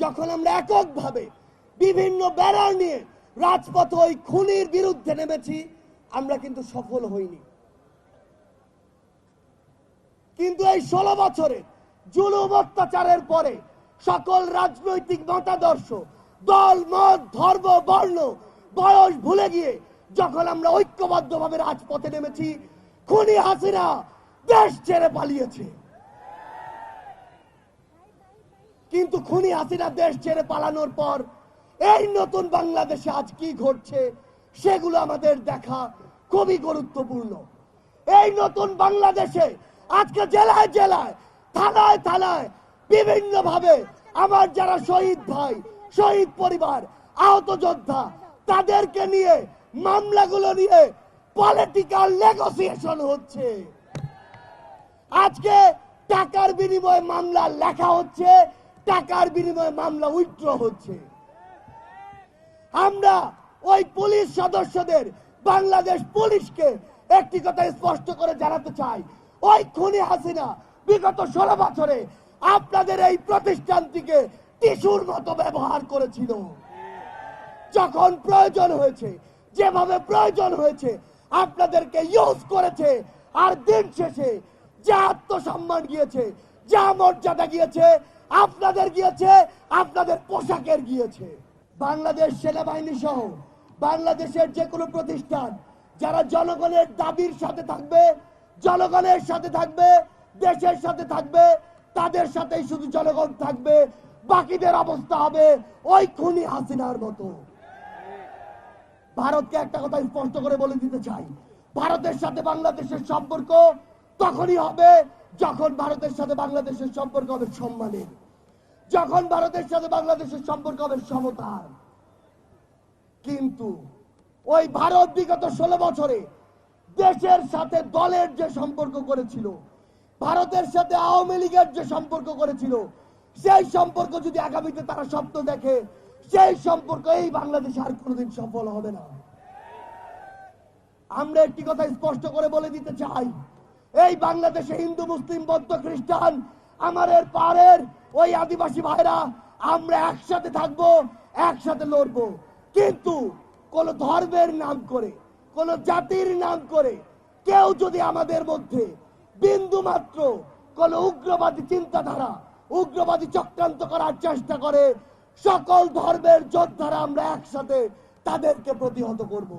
যখন আমরা এককভাবে বিভিন্ন ব্যানার নিয়ে রাজপথ ওই খুনির বিরুদ্ধে নেমেছি, আমরা কিন্তু সফল হইনি। কিন্তু এই ষোলো বছরে জুলুম অত্যাচারের পরে সকল রাজনৈতিক মতাদর্শ, দল, মত, ধর্ম, বর্ণ, বয়স ভুলে গিয়ে যখন আমরা ঐক্যবদ্ধভাবে রাজপথে নেমেছি, খুনি হাসিনা দেশ ছেড়ে পালিয়েছে। কিন্তু খুনি হাসিনা দেশ ছেড়ে পালানোর পর এই নতুন বাংলাদেশে আজ কি ঘটছে সেগুলো আমাদের দেখা খুবই গুরুত্বপূর্ণ। এই নতুন বাংলাদেশে আজকে জেলায় জেলায়, থানায় থানায় বিভিন্ন ভাবে আমার যারা শহীদ ভাই, শহীদ পরিবার, আহত যোদ্ধা, তাদেরকে নিয়ে মামলাগুলো নিয়ে পলিটিক্যাল নেগোসিয়েশন হচ্ছে। আজকে টাকার বিনিময়ে মামলা লেখা হচ্ছে টাকার বিনিময়ে মামলা উইথড্র হচ্ছে। আমরা ওই পুলিশ সদস্যদের বাংলাদেশ পুলিশকে একটি কথা স্পষ্ট করে জানাতে চাই। ওই খুনি হাসিনা বিগত ষোলো বছরে আপনাদের এই প্রতিষ্ঠানটিকে টিস্যুর মতো ব্যবহার করেছিল। যখন প্রয়োজন হয়েছে, যেভাবে প্রয়োজন হয়েছে, আপনাদেরকে ইউজ করেছে, আর দিন শেষে যে আত্মসম্মান গিয়েছে যা মর্যাদা গিয়েছে, আপনাদের গিয়েছে, আপনাদের পোশাকের গিয়েছে। বাংলাদেশ সেনাবাহিনী সহ বাংলাদেশের যে কোনো প্রতিষ্ঠান, যারা জনগণের দাবির সাথে থাকবে, জনগণের সাথে থাকবে, দেশের সাথে থাকবে, তাদের সাথেই শুধু জনগণ থাকবে, বাকিদের অবস্থা হবে ওই খুনি হাসিনার মতো। ভারতকে একটা কথা স্পষ্ট করে বলে দিতে চাই। ভারতের সাথে বাংলাদেশের সম্পর্ক তখনই হবে যখন ভারতের সাথে বাংলাদেশের সম্পর্ক হবে সম্মানের, যখন ভারতের সাথে বাংলাদেশের সম্পর্ক হবে সমতার। কিন্তু ওই ভারত বিগত ষোলো বছরে দেশের সাথে দলের যে সম্পর্ক করেছিল, ভারতের সাথে আওয়ামী লীগের যে সম্পর্ক করেছিল, সেই সম্পর্ক যদি আগামীতে তারা স্বপ্ন দেখে, সেই সম্পর্ক এই বাংলাদেশে আর কোনোদিন সফল হবে না। আমরা একটি কথা স্পষ্ট করে বলে দিতে চাই এই বাংলাদেশে হিন্দু, মুসলিম, বৌদ্ধ, খ্রিস্টান আমাদের পাড়ের ওই আদিবাসী ভাইরা, আমরা একসাথে থাকব, একসাথে লড়বো। কিন্তু কোন ধর্মের নাম করে, কোন জাতির নাম করে, কেউ যদি আমাদের মধ্যে বিন্দু মাত্র কোন উগ্রবাদী চিন্তাধারা, উগ্রবাদী চক্রান্ত করার চেষ্টা করে, সকল ধর্মের যোদ্ধারা আমরা একসাথে তাদেরকে প্রতিহত করব।